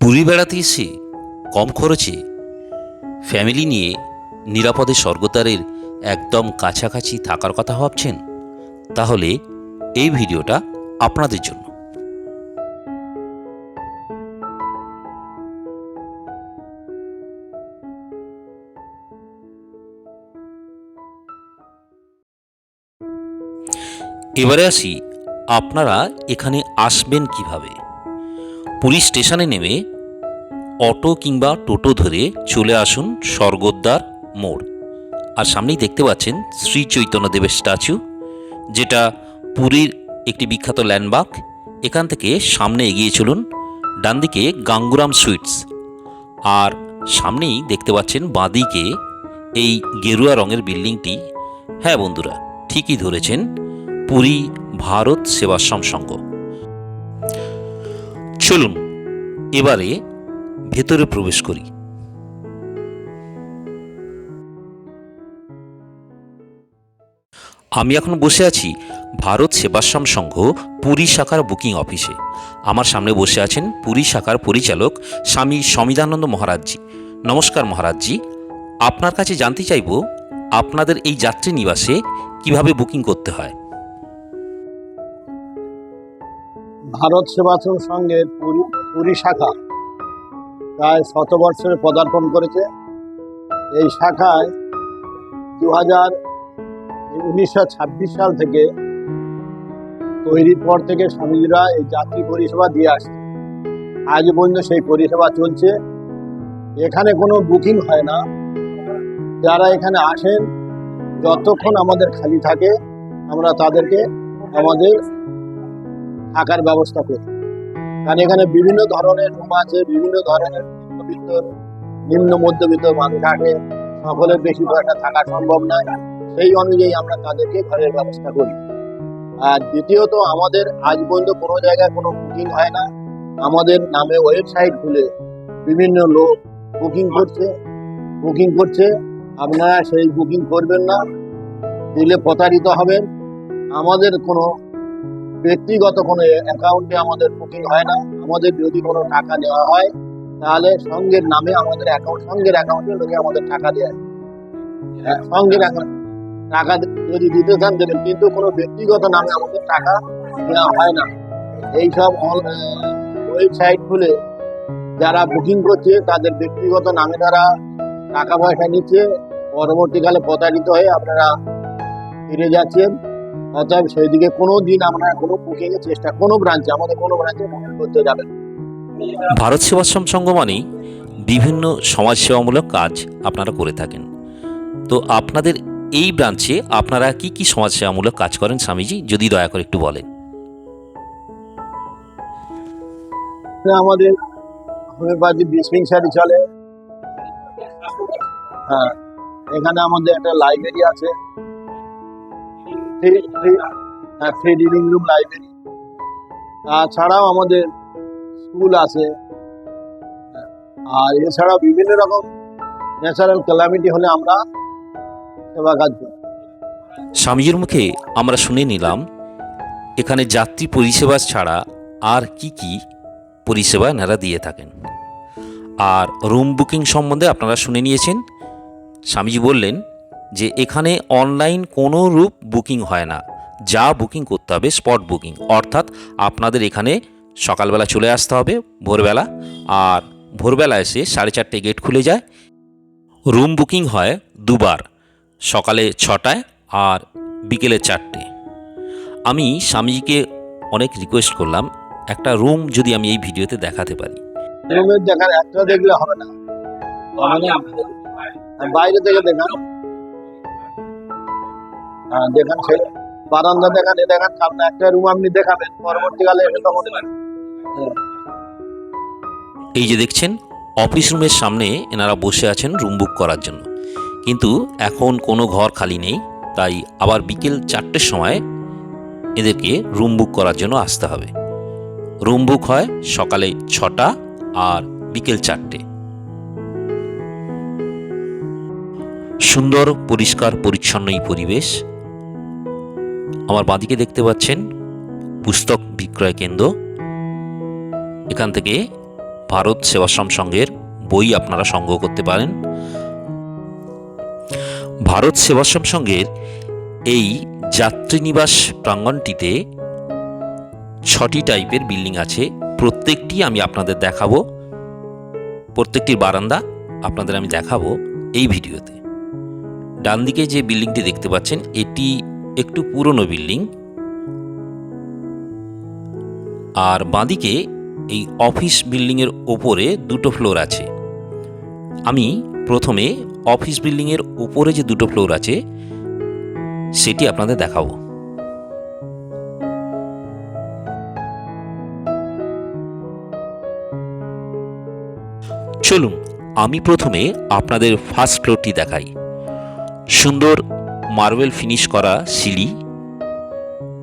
পুরী বেড়াতে এসে কম খরচে ফ্যামিলি নিয়ে নিরাপদে স্বর্গদ্বারের একদম কাছাকাছি থাকার কথা ভাবছেন, তাহলে এই ভিডিওটা আপনাদের জন্য। এবারে আসি, আপনারা এখানে আসবেন কীভাবে? পুলিশ স্টেশনে নেমে অটো কিংবা টোটো ধরে চলে আসুন স্বর্গদ্বার মোড়। আর সামনেই দেখতে পাচ্ছেন শ্রী চৈতন্যদেবের স্ট্যাচু, যেটা পুরীর একটি বিখ্যাত ল্যান্ডমার্ক। এখান থেকে সামনে এগিয়ে চলুন, ডান দিকে গাঙ্গুরাম সুইটস। আর সামনেই দেখতে পাচ্ছেন বাঁদিকে এই গেরুয়া রঙের বিল্ডিংটি। হ্যাঁ বন্ধুরা, ঠিকই ধরেছেন, পুরী ভারত সেবাশ্রম সংঘ। চলুন, এবারে ভেতরে প্রবেশ করি। আমি এখন বসে আছি ভারত সেবাশ্রম সংঘ পুরী শাখার বুকিং অফিসে। আমার সামনে বসে আছেন পুরী শাখার পরিচালক স্বামী সমিদানন্দ মহারাজজি। নমস্কার মহারাজজি, আপনার কাছে জানতে চাইব, আপনাদের এই যাত্রী নিবাসে কীভাবে বুকিং করতে হয়? ভারত সেবাশ্রম সংঘের পুরী পুরী শাখা প্রায় শত বৎসরে পদার্পণ করেছে। এই শাখায় দু হাজার উনিশশো ছাব্বিশ সাল থেকে তৈরির পর থেকে স্বামীজিরা এই যাত্রী পরিষেবা দিয়ে আসছে। আজ পর্যন্ত সেই পরিষেবা চলছে। এখানে কোনো বুকিং হয় না। যারা এখানে আসেন, যতক্ষণ আমাদের খালি থাকে, আমরা তাদেরকে আমাদের থাকার ব্যবস্থা করি কারণ এখানে বিভিন্ন ধরনের রুম আছে, বিভিন্ন ধরনের মধ্যবিত্ত, নিম্ন মধ্যবিত্ত মানুষ থাকে। সকলের বেশি পয়সা থাকা সম্ভব নয়। সেই অনুযায়ী আমরা তাদেরকে ঘরের ব্যবস্থা করি। আর দ্বিতীয়ত, আমাদের আজ পর্যন্ত কোনো জায়গায় কোনো বুকিং হয় না। আমাদের নামে ওয়েবসাইট খুলে বিভিন্ন লোক বুকিং করছে। বুকিং করছে। আপনারা সেই বুকিং করবেন না। দিলে প্রতারিত হবেন। আমাদের কোনো ব্যক্তিগত কোনো অ্যাকাউন্টে আমাদের বুকিং হয় না। আমাদের যদি কোনো টাকা নেওয়া হয় তাহলে সঙ্গের নামে আমাদের অ্যাকাউন্ট সঙ্গের অ্যাকাউন্টে লোকে আমাদের টাকা দেয় হ্যাঁ, সঙ্গের অ্যাকাউন্ট টাকা যদি দিতে চান দেবেন। কিন্তু কোনো ব্যক্তিগত নামে আমাদের টাকা দেওয়া হয় না। এইসব ওয়েবসাইট খুলে যারা বুকিং করছে তাদের ব্যক্তিগত নামে তারা টাকা পয়সা নিচ্ছে। পরবর্তীকালে প্রতারিত হয়ে আপনারা ফিরে যাচ্ছেন। অতএব সেই দিকে কোনো দিন আমরা কোনো বুকিং এর চেষ্টা কোনো ব্রাঞ্চে আমাদের কোনো ব্রাঞ্চে বুকিং করতে যাবেন। ভারত সেবাশ্রম সংঘ মানেই বিভিন্ন সমাজসেবামূলক কাজ আপনারা করে থাকেন। তো আপনাদের এই ব্রাঞ্চে আপনারা কি কি সমাজসেবামূলক কাজ করেন স্বামীজি যদি দয়া করে একটু বলেন। আমাদের হোমিওপ্যাথি ডিসপেন্সারি চলে। হ্যাঁ এখানে আমাদের একটা লাইব্রেরি আছে। ফ্রি রিডিং রুম লাইব্রেরি তাছাড়াও আমাদের স্কুল আছে। আর এছাড়াও বিভিন্ন রকম ন্যাচারাল ক্যালামিটি হলে আমরা সেবা কাজ করি। স্বামীজির মুখে আমরা শুনে নিলাম, এখানে যাত্রী পরিষেবা ছাড়া আর কি কি পরিষেবা এনারা দিয়ে থাকেন। আর রুম বুকিং সম্বন্ধে আপনারা শুনে নিয়েছেন। স্বামীজি বললেন যে এখানে অনলাইন কোনো রূপ বুকিং হয় না। যা বুকিং করতে হবে স্পট বুকিং অর্থাৎ আপনাদের এখানে সকালবেলা চলে আসতে হবে ভোরবেলা আর ভোরবেলা এসে সাড়ে চারটে গেট খুলে যায়। রুম বুকিং হয় দুবার সকালে ছটায় আর বিকেলে চারটে। আমি স্বামীজিকে অনেক রিকোয়েস্ট করলাম একটা রুম যদি আমি এই ভিডিওতে দেখাতে পারি। রুমের দেখার একটা দেখলে হবে না। বাইরে থেকে দেখান হ্যাঁ দেখান সে। বারান্দা দেখান, এ দেখান কারণ একটা রুম আপনি দেখাবেন। পরবর্তীকালে তখন এই যে দেখছেন অফিস রুমের সামনে এনারা বসে আছেন রুম বুক করার জন্য। কিন্তু এখন কোনো ঘর খালি নেই, তাই আবার বিকেল চারটের সময় এদেরকে রুম বুক করার জন্য আসতে হবে। রুম বুক হয় সকালে ছটা আর বিকেল চারটে। সুন্দর, পরিষ্কার, পরিচ্ছন্ন এই পরিবেশ। আমার বাঁদিকে দেখতে পাচ্ছেন পুস্তক বিক্রয় কেন্দ্র। এখান থেকে ভারত সেবাশ্রম সংঘের বই আপনারা সংগ্রহ করতে পারেন। ভারত সেবাশ্রম সংঘের এই যাত্রীনিবাস প্রাঙ্গণটিতে ছটি টাইপের বিল্ডিং আছে। প্রত্যেকটি আমি আপনাদের দেখাবো। প্রত্যেকটির বারান্দা আপনাদের আমি দেখাবো এই ভিডিওতে। ডান দিকে যে বিল্ডিংটি দেখতে পাচ্ছেন, এটি একটু পুরনো বিল্ডিং আর বাঁদিকে এই অফিস বিল্ডিংয়ের ওপরে দুটো ফ্লোর আছে। আমি প্রথমে অফিস বিল্ডিংয়ের ওপরে যে দুটো ফ্লোর আছে, সেটি আপনাদের দেখাবো। চলুন, আমি প্রথমে আপনাদের ফার্স্ট ফ্লোরটি দেখাই। সুন্দর মার্বেল ফিনিশ করা সিঁড়ি।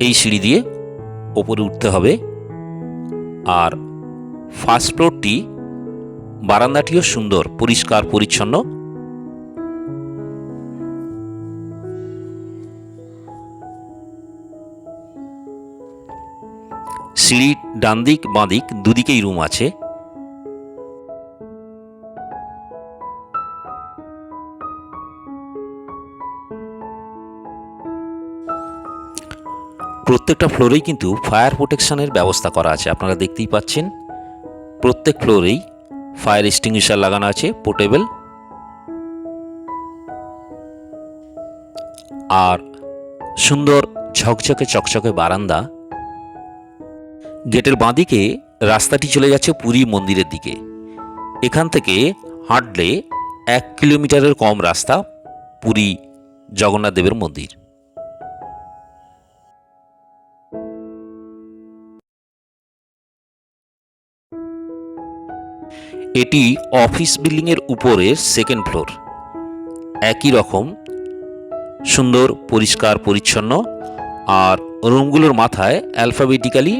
এই সিঁড়ি দিয়ে ওপরে উঠতে হবে। আর ফার্স্ট ফ্লোরটি বারান্দাটিও সুন্দর, পরিষ্কার, পরিচ্ছন্ন। সিঁড়ির ডান দিক বাঁ দিক দুদিকেই রুম আছে। প্রত্যেকটা ফ্লোরেই কিন্তু ফায়ার প্রোটেকশনের ব্যবস্থা করা আছে, আপনারা দেখতেই পাচ্ছেন। প্রত্যেক ফ্লোরেই ফায়ার এক্সটিংগুইশার লাগানো আছে পোর্টেবল আর সুন্দর ঝকঝকে চকচকে বারান্দা। গেটের বাঁদিকে রাস্তাটি চলে যাচ্ছে পুরী মন্দিরের দিকে। এখান থেকে হাঁটলে এক কিলোমিটারের কম রাস্তা পুরী জগন্নাথ দেবের মন্দির। এটি অফিস বিল্ডিংয়ের উপরের সেকেন্ড ফ্লোর একই রকম, সুন্দর, পরিষ্কার, পরিচ্ছন্ন, আর রুমগুলোর মাথায় অ্যালফাবেটিক্যালি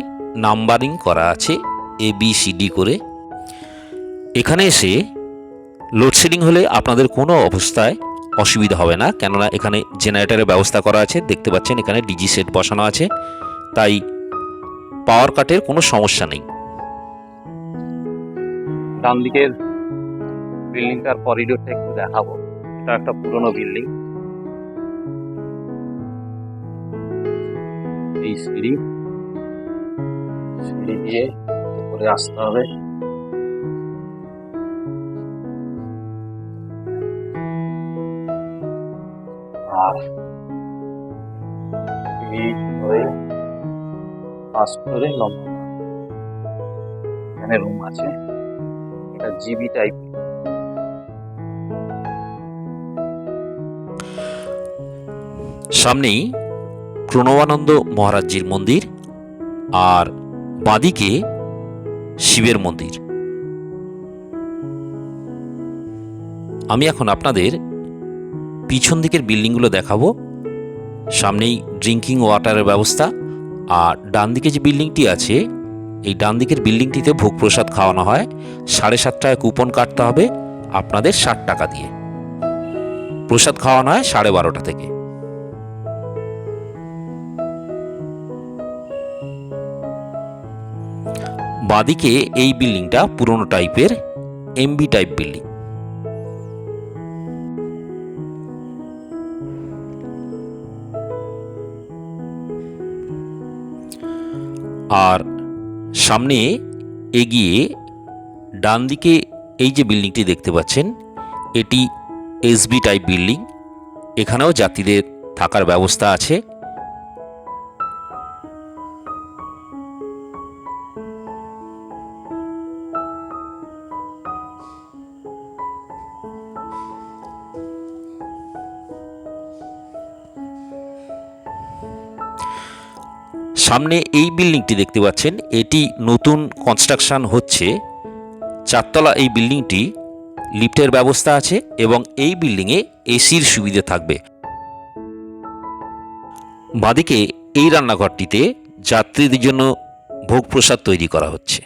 নাম্বারিং করা আছে এ বি সি ডি করে। এখানে এসে লোডশেডিং হলে আপনাদের কোনো অবস্থায় অসুবিধা হবে না, কেননা এখানে জেনারেটারের ব্যবস্থা করা আছে, দেখতে পাচ্ছেন এখানে ডিজি সেট বসানো আছে। তাই পাওয়ার কাটের কোনো সমস্যা নেই। ডান দিকের বিল্ডিংটার করিডোরটা একটু দেখাবো। এটা একটা পুরনো বিল্ডিং এই সিঁড়ি। সিঁড়ি দিয়ে উপরে আসতে হবে। আর পাঁচ লম্বা। এখানে রুম আছে। জিবি টাইপ সামনেই প্রণবানন্দ মহারাজজির মন্দির আর বাঁদিকে শিবের মন্দির। আমি এখন আপনাদের পিছন দিকের বিল্ডিংগুলো দেখাবো। সামনেই ড্রিঙ্কিং ওয়াটারের ব্যবস্থা আর ডান দিকে যে বিল্ডিংটি আছে এই ডান দিকের বিল্ডিংটিতে ভোগ প্রসাদ খাওয়ানো হয়। সাড়ে সাতটায় কুপন কাটতে হবে আপনাদের ষাট টাকা দিয়ে। প্রসাদ খাওয়ানো হয় সাড়ে বারোটা থেকে। বাদিকে এই বিল্ডিংটা পুরনো টাইপের এমবি টাইপ বিল্ডিং। আর সামনে এগিয়ে ডান দিকে এই যে বিল্ডিংটি দেখতে পাচ্ছেন, এটি এসবি টাইপ বিল্ডিং। এখানেও যাত্রীদের থাকার ব্যবস্থা আছে। সামনে এই বিল্ডিংটি দেখতে পাচ্ছেন। এটি নতুন কনস্ট্রাকশন হচ্ছে। চারতলা এই বিল্ডিংটি লিফটের ব্যবস্থা আছে এবং এই বিল্ডিংয়ে এসির সুবিধে থাকবে। বাদিকে এই রান্নাঘরটিতে যাত্রীদের জন্য ভোগ প্রসাদ তৈরি করা হচ্ছে।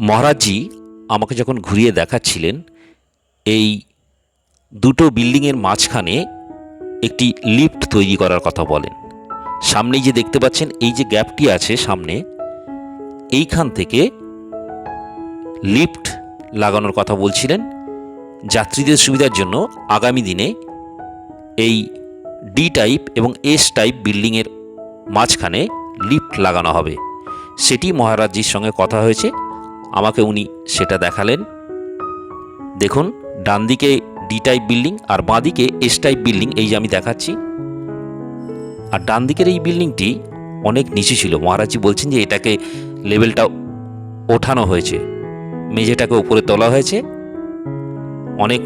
মহারাজজি আমাকে যখন ঘুরিয়ে দেখাচ্ছিলেন, এই দুটো বিল্ডিংয়ের মাঝখানে একটি লিফট তৈরি করার কথা বলেন। সামনেই যে দেখতে পাচ্ছেন, এই যে গ্যাপটি আছে সামনে, এইখান থেকে লিফট লাগানোর কথা বলছিলেন। যাত্রীদের সুবিধার জন্য আগামী দিনে এই ডি টাইপ এবং এস টাইপ বিল্ডিংয়ের মাঝখানে লিফট লাগানো হবে। সেটি মহারাজজির সঙ্গে কথা হয়েছে। আমাকে উনি সেটা দেখালেন। দেখুন ডান দিকে ডি টাইপ বিল্ডিং আর বাঁ দিকে এস টাইপ বিল্ডিং এই যে আমি দেখাচ্ছি। আর ডান দিকের এই বিল্ডিংটি অনেক নিচু ছিল। মহারাজজি বলছেন যে এটাকে লেভেলটা ওঠানো হয়েছে। মেঝেটাকে উপরে তোলা হয়েছে। অনেক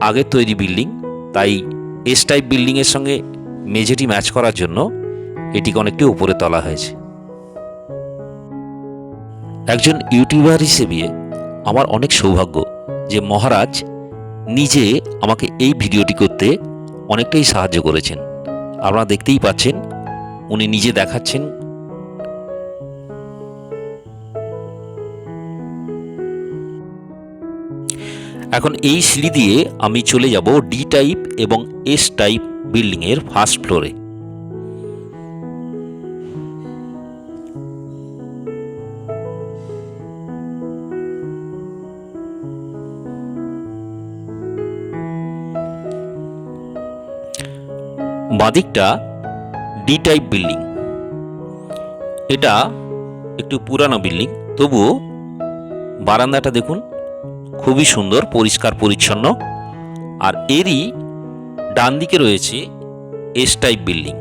আগের তৈরি বিল্ডিং তাই এস টাইপ বিল্ডিংয়ের সঙ্গে মেঝেটি ম্যাচ করার জন্য এটিকে অনেকটি উপরে তোলা হয়েছে। একজন ইউটিউবার হিসেবে আমার অনেক সৌভাগ্য যে মহারাজ নিজে আমাকে এই ভিডিওটি করতে অনেকটাই সাহায্য করেছেন। আপনারা দেখতেই পাচ্ছেন, উনি নিজে দেখাচ্ছেন। এখন এই সিঁড়ি দিয়ে আমি চলে যাব ডি টাইপ এবং এস টাইপ বিল্ডিংয়ের ফার্স্ট ফ্লোরে বাদিকটা ডি টাইপ বিল্ডিং এটা একটু পুরানো বিল্ডিং তবুও বারান্দাটা দেখুন, খুবই সুন্দর, পরিষ্কার, পরিচ্ছন্ন। আর এরই ডান দিকে রয়েছে এস টাইপ বিল্ডিং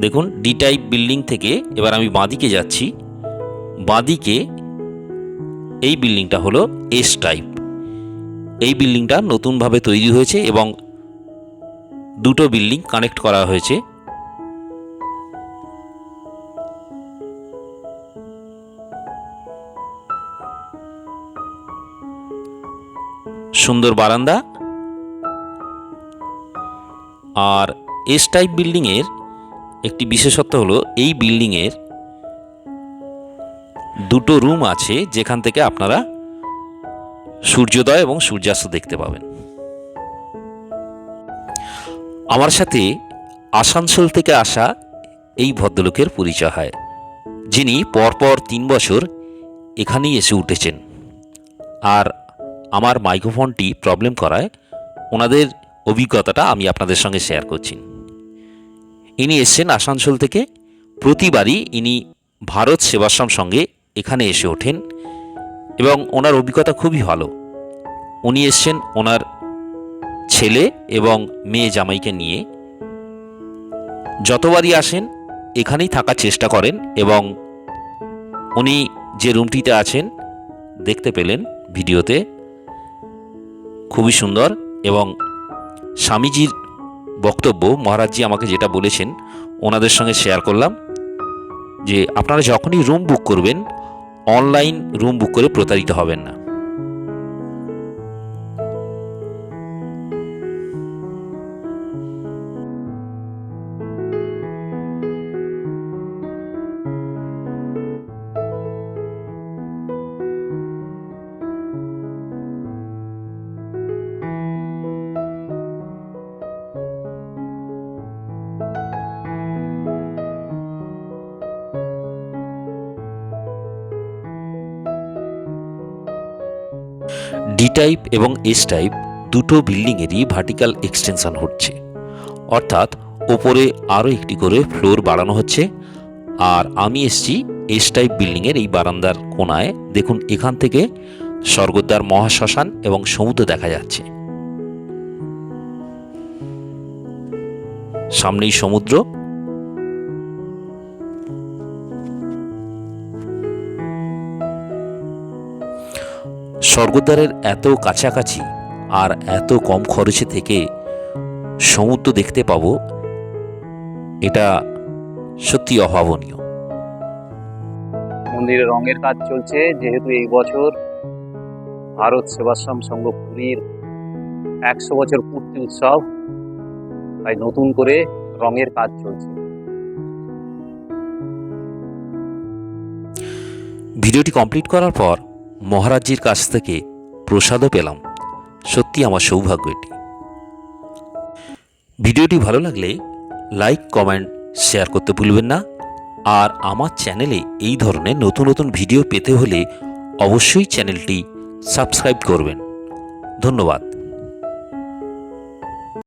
দেখুন ডি টাইপ বিল্ডিং থেকে এবার আমি বাঁদিকে যাচ্ছি। বাঁদিকে এই বিল্ডিংটা হলো এস টাইপ এই বিল্ডিংটা নতুনভাবে তৈরি হয়েছে এবং দুটো বিল্ডিং কানেক্ট করা হয়েছে। সুন্দর বারান্দা। আর এস টাইপ বিল্ডিংয়ের একটি বিশেষত্ব হলো এই বিল্ডিংয়ের দুটো রুম আছে যেখান থেকে আপনারা সূর্যোদয় এবং সূর্যাস্ত দেখতে পাবেন। আমার সাথে আসানসোল থেকে আসা এই ভদ্রলোকের পরিচয় হয়, যিনি পরপর তিন বছর এখানেই এসে উঠেছেন। আর আমার মাইক্রোফোনটি প্রবলেম করায় ওনাদের অভিজ্ঞতাটা আমি আপনাদের সঙ্গে শেয়ার করছি। ইনি এসছেন আসানসোল থেকে, প্রতিবারই ইনি ভারত সেবাশ্রম সঙ্গে এখানে এসে ওঠেন এবং ওনার অভিজ্ঞতা খুবই ভালো। উনি এসছেন ওনার ছেলে এবং মেয়ে জামাইকে নিয়ে। যতবারই আসেন, এখানেই থাকার চেষ্টা করেন এবং উনি যে রুমটিতে আছেন, দেখতে পেলেন ভিডিওতে। খুবই সুন্দর এবং স্বামীজির বক্তব্য, মহারাজজি আমাকে যেটা বলেছেন, ওনাদের সঙ্গে শেয়ার করলাম যে, আপনারা যখনই রুম বুক করবেন, অনলাইন রুম বুক করে প্রতারিত হবেন না। ডি টাইপ এবং এস টাইপ দুটো বিল্ডিংয়েরই ভার্টিক্যাল এক্সটেনশন হচ্ছে। অর্থাৎ ওপরে আরও একটি করে ফ্লোর বাড়ানো হচ্ছে। আর আমি এসছি এস টাইপ বিল্ডিংয়ের এই বারান্দার কোনায় দেখুন, এখান থেকে স্বর্গদ্বার মহাশ্মশান এবং সমুদ্র দেখা যাচ্ছে। সামনেই সমুদ্র স্বর্গদ্বারের এত কাছাকাছি আর এত কম খরচে থেকে সমুদ্র দেখতে পাবো এটা সত্যি অভাবনীয়। মন্দিরে রঙের কাজ চলছে যেহেতু এই বছর ভারত সেবাশ্রম সংঘ পুরীর একশো বছর পূর্তি উৎসব তাই নতুন করে রঙের কাজ চলছে। ভিডিওটি কমপ্লিট করার পর মহারাজজির কাছ থেকে প্রসাদও পেলাম। সত্যি আমার সৌভাগ্য এটি। ভিডিওটি ভালো লাগলে লাইক, কমেন্ট, শেয়ার করতে ভুলবেন না। আর আমার চ্যানেলে এই ধরনের নতুন নতুন ভিডিও পেতে হলে অবশ্যই চ্যানেলটি সাবস্ক্রাইব করবেন। ধন্যবাদ।